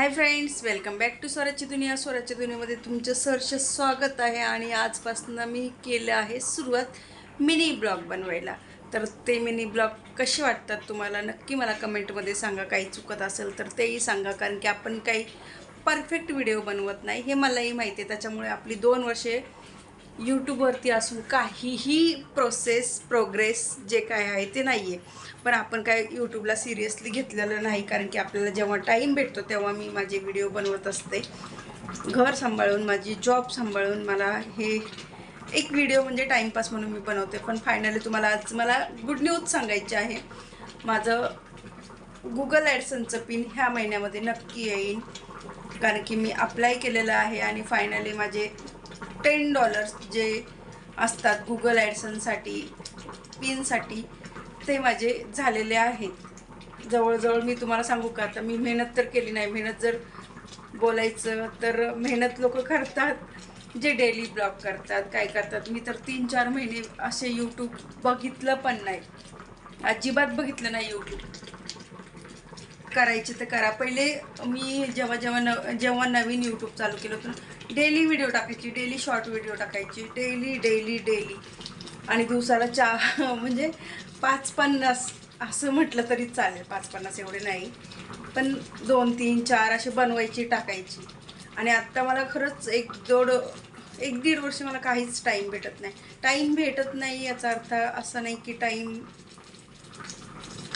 Hi friends welcome back to Swarajya Duniya. Swarajya दुनियामध्ये तुमचं सहर्ष स्वागत आहे आणि आजपासून मी केलं आहे सुरुवात मिनी ब्लॉग बनवायला. तर ते मिनी ब्लॉग कसे वाटतात तुम्हाला? नक्की मला कमेंटमध्ये सांगा. काही चुकत असेल तर तेही सांगा कारण की आपण काही परफेक्ट व्हिडिओ बनवत नाही. हे मलाही माहिती आहे. त्याच्यामुळे आपली दोन वर्षे यूट्यूबवरती असून काहीही प्रोसेस प्रोग्रेस जे काय आहे ते नाही आहे पण आपण काय यूट्यूबला सिरियसली घेतलेलं नाही कारण की आपल्याला जेव्हा टाईम भेटतो तेव्हा मी माझे व्हिडिओ बनवत असते. घर सांभाळून माझी जॉब सांभाळून मला हे एक व्हिडिओ म्हणजे टाईमपास म्हणून मी बनवते. पण फायनली तुम्हाला आज मला गुड न्यूज सांगायची आहे. माझं गुगल ॲडसनचं पिन ह्या महिन्यामध्ये नक्की येईन. कारण की मी अप्लाय केलेलं आहे आणि फायनली माझे टेन डॉलर्स जे असतात गुगल ॲडसनसाठी पिनसाठी ते माझे झालेले आहेत. जवळजवळ मी तुम्हाला सांगू का? आता मी मेहनत तर केली नाही. मेहनत जर बोलायचं तर मेहनत लोक करतात जे डेली ब्लॉग करतात काय करतात. मी तर तीन चार महिने असे यूट्यूब बघितलं पण नाही. अजिबात बघितलं नाही यूट्यूब करायचे तर करा. पहिले मी जेव्हा जेव्हा न जेव्हा नवीन यूट्यूब चालू केलं होतं डेली व्हिडिओ टाकायची डेली शॉर्ट व्हिडिओ टाकायची डेली डेली डेली आणि दिवसाला चा म्हणजे पाच पन्नास असं म्हटलं तरी चालेल. पाच पन्नास एवढे नाही. पण दोन तीन चार असे बनवायची टाकायची. आणि आत्ता मला खरंच एक दोड एक दीड वर्ष मला काहीच टाईम भेटत नाही. टाईम भेटत नाही याचा अर्थ असा नाही की टाईम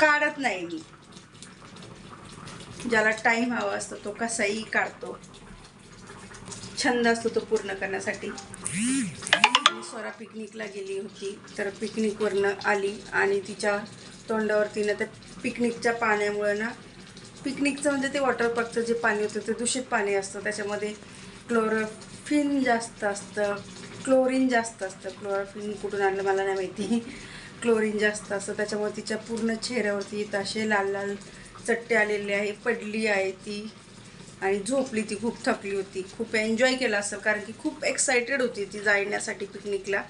काढत नाही मी. ज्याला टाईम हवा असतो तो कसाही काढतो. छंद असतो तो पूर्ण करण्यासाठी. आणि स्वरा पिकनिकला गेली होती तर पिकनिकवरनं आली आणि तिच्या तोंडावरती ना त्या पिकनिकच्या पाण्यामुळे ना पिकनिकचं म्हणजे ते वॉटर पार्कचं जे पाणी होतं ते दूषित पाणी असतं. त्याच्यामध्ये क्लोरोफिन जास्त असतं क्लोरीन जास्त असतं. क्लोरोफिन कुठून आणलं मला नाही माहिती. क्लोरीन जास्त असतं. त्याच्यामुळे तिच्या पूर्ण चेहऱ्यावरती असे लाल लाल चट्टे आलेले आहे पडली आहे ती. आणि झोपली ती खूप थकली होती. खूप एन्जॉय केला असं कारण की खूप एक्सायटेड होती ती जाण्यासाठी पिकनिकला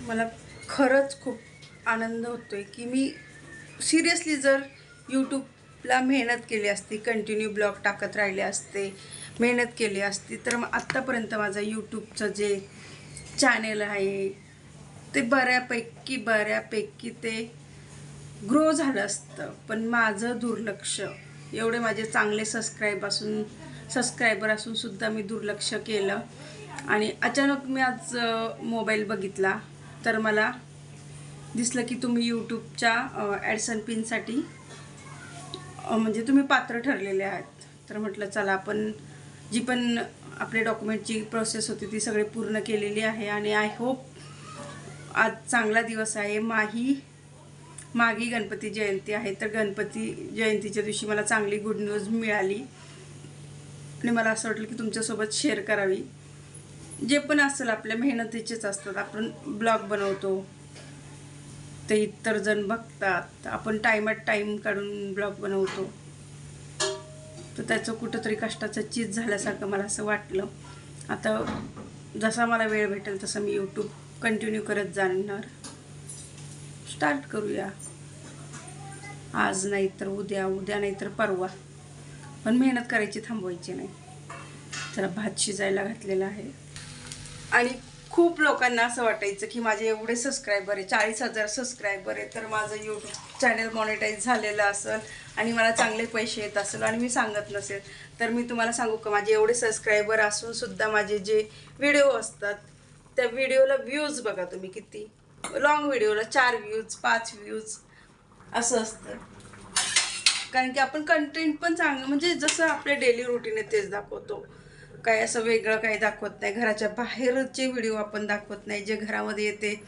मला खरंच खूप आनंद होतो आहे की मी सिरियसली जर यूट्यूबला मेहनत केली असती कंटिन्यू ब्लॉग टाकत राहिले असते मेहनत केली असती तर मग आत्तापर्यंत माझं यूट्यूबचं जे चॅनेल आहे ते बऱ्यापैकी बऱ्यापैकी ते ग्रो झालं असतं. पण माझं दुर्लक्ष एवढे माझे चांगले सबस्क्राईब असून सबस्क्रायबर असूनसुद्धा मी दुर्लक्ष केलं. आणि अचानक मी आज मोबाईल बघितला. तर मला दिसलं की तुम्ही यूट्यूबच्या ॲडसन पिनसाठी म्हणजे तुम्ही पात्र ठरलेले आहात. तर म्हटलं चला आपण जी पण आपले डॉक्युमेंटची प्रोसेस होती ती सगळी पूर्ण केलेली आहे. आणि आय होप आज चांगला दिवस आहे. माही मागी गणपती जयंती आहे तर गणपती जयंतीच्या दिवशी मला चांगली गुड न्यूज मिळाली. आणि मला असं वाटलं की तुमच्यासोबत शेअर करावी. जे पण असेल आपल्या मेहनतीचेच असतात. आपण ब्लॉग बनवतो ते इतर जण बघतात. आपण टायमात टाईम काढून ब्लॉग बनवतो. तर त्याचं कुठंतरी कष्टाचं चीज झाल्यासारखं मला असं वाटलं. आता जसा मला वेळ भेटेल तसं मी यूट्यूब कंटिन्यू करत जाणार. स्टार्ट करूया. आज नाही तर उद्या उद्या नाही तर परवा. पण मेहनत करायची थांबवायची नाही. जरा भात शिजायला घातलेला आहे. आणि खूप लोकांना असं वाटायचं की माझे एवढे सबस्क्रायबर आहे चाळीस हजार सबस्क्रायबर आहे तर माझं यूट्यूब चॅनल मॉनिटाईज झालेलं असेल आणि मला चांगले पैसे येत असेल आणि मी सांगत नसेल तर मी तुम्हाला सांगू का माझे एवढे सबस्क्रायबर असूनसुद्धा माझे जे व्हिडिओ असतात त्या व्हिडिओला व्ह्यूज बघा तुम्ही किती. लॉंग व्हिडिओला चार व्ह्यूज पाच व्ह्यूज असं असतं. कारण की आपण कंटेंट पण चांगलं म्हणजे जसं आपल्या डेली रुटीन आहे तेच दाखवतो. काय असं वेगळं काही दाखवत नाही. घराच्या बाहेरचे व्हिडिओ आपण दाखवत नाही. जे घरामध्ये येते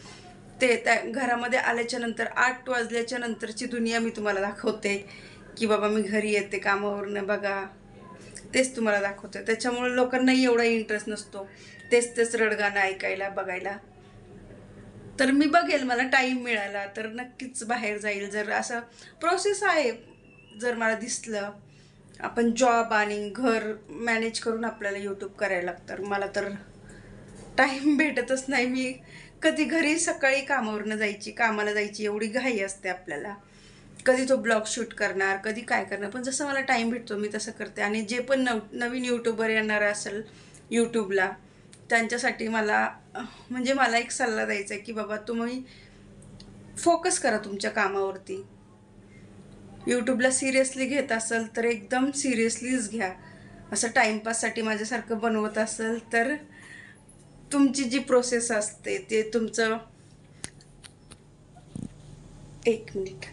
ते त्या घरामध्ये आल्याच्यानंतर आठ वाजल्याच्या नंतरची दुनिया मी तुम्हाला दाखवते. की बाबा मी घरी येते कामावरनं बघा. तेच तुम्हाला दाखवते. त्याच्यामुळे लोकांनाही एवढा इंटरेस्ट नसतो. तेच तेच रडगाणं ऐकायला बघायला. तर मी बघेल मला टाईम मिळाला तर नक्कीच बाहेर जाईल. जर असं प्रोसेस आहे जर मला दिसलं आपण जॉब आणि घर मॅनेज करून आपल्याला यूट्यूब करायला लागतं मला तर टाईम भेटतच नाही. मी कधी घरी सकाळी कामावरनं जायची कामाला जायची एवढी घाई असते आपल्याला. कधी तो ब्लॉग शूट करणार कधी काय करणार पण जसं मला टाईम भेटतो मी तसं करते. आणि जे पण नव नवीन यूट्यूबर येणार असेल यूट्यूबला त्यांच्यासाठी मला म्हणजे मला एक सल्ला द्यायचा आहे की बाबा तुम्ही फोकस करा तुमच्या कामावरती. यूट्यूबला सिरियसली घेत असाल तर एकदम सिरियसलीच घ्या. असं टाईमपाससाठी माझ्यासारखं बनवत असेल तर तुमची जी प्रोसेस असते ते तुमचं एक मिनिट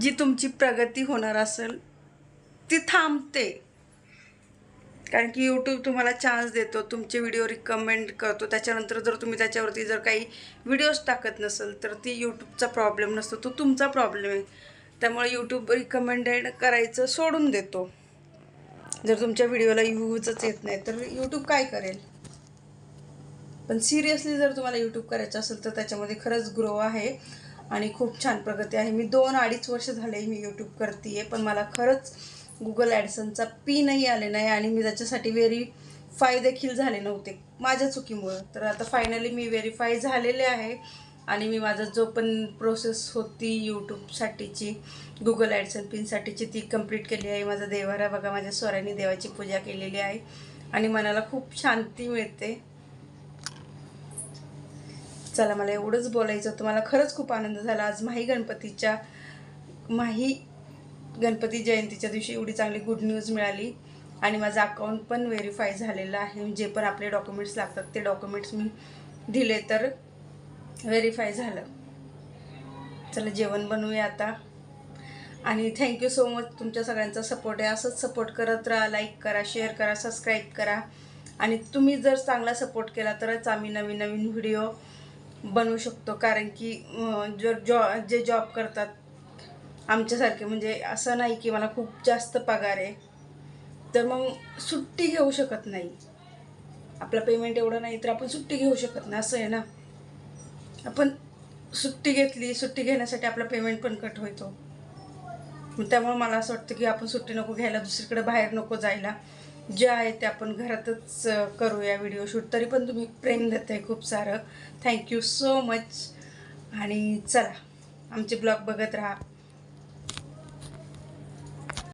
जी तुमची प्रगती होणार असेल ती थांबते. कारण की यूट्यूब तुम्हाला चान्स देतो तुमचे व्हिडिओ रिकमेंड करतो. त्याच्यानंतर जर तुम्ही त्याच्यावरती जर काही व्हिडिओज टाकत नसेल तर ती यूट्यूबचा प्रॉब्लेम नसतो. तो तुमचा प्रॉब्लेम आहे. त्यामुळे यूट्यूब रिकमेंडेड करायचं सोडून देतो. जर तुमच्या व्हिडिओला व्ह्यूजच येत नाही तर यूट्यूब काय करेल? पण सिरियसली जर तुम्हाला यूट्यूब करायचं असेल तर त्याच्यामध्ये खरंच ग्रो आहे आणि खूप छान प्रगती आहे. मी दोन अडीच वर्ष झाले मी यूट्यूब करते पण मला खरंच गुगल ॲडसनचा पिनही आले नाही आणि मी त्याच्यासाठी व्हेरीफाय देखील झाले नव्हते. माझ्या चुकीमुळं. तर आता फायनली मी व्हेरीफाय झालेले आहे आणि मी माझा जो पण प्रोसेस होती यूट्यूबसाठीची गुगल ॲडसन पिनसाठीची ती कंप्लीट केली आहे. माझा देवारा बघा माझ्या स्वराने देवाची पूजा केलेली आहे आणि मनाला खूप शांती मिळते. चला मला एवढंच बोलायचं होतं. मला खरंच खूप आनंद झाला. आज माही गणपतीच्या माही गणपती जयंतीच्या दिवशी एवढी चांगली गुड न्यूज मिळाली. आणि माझं अकाउंट पण व्हेरीफाय झालेलं आहे. जे पण आपले डॉक्युमेंट्स लागतात ते डॉक्युमेंट्स मी दिले तर व्हेरीफाय झालं. चला जेवण बनवूया आता. आणि थँक्यू सो मच तुमच्या सगळ्यांचा सपोर्ट आहे. असंच सपोर्ट करत राहा. लाईक करा शेअर करा सबस्क्राईब करा. आणि तुम्ही जर चांगला सपोर्ट केला तरच आम्ही नवीन नवीन व्हिडिओ बनवू शकतो. कारण की जर जॉ जे जॉब करतात आमच्यासारखे म्हणजे असं नाही की मला खूप जास्त पगार आहे. तर मग सुट्टी घेऊ शकत नाही. आपलं पेमेंट एवढं नाही तर आपण सुट्टी घेऊ शकत नाही असं आहे ना? आपण सुट्टी घेतली सुट्टी घेण्यासाठी आपला पेमेंट पण कट होतो. त्यामुळं त्यामुळे मला असं वाटतं की आपण सुट्टी नको घ्यायला दुसरीकडे बाहेर नको जायला. जे आहे ते आपण घरातच करूया व्हिडिओ शूट तरी पण तुम्ही प्रेम देत आहे खूप सारं. थँक्यू सो मच आणि चला आमचे ब्लॉग बघत राहा.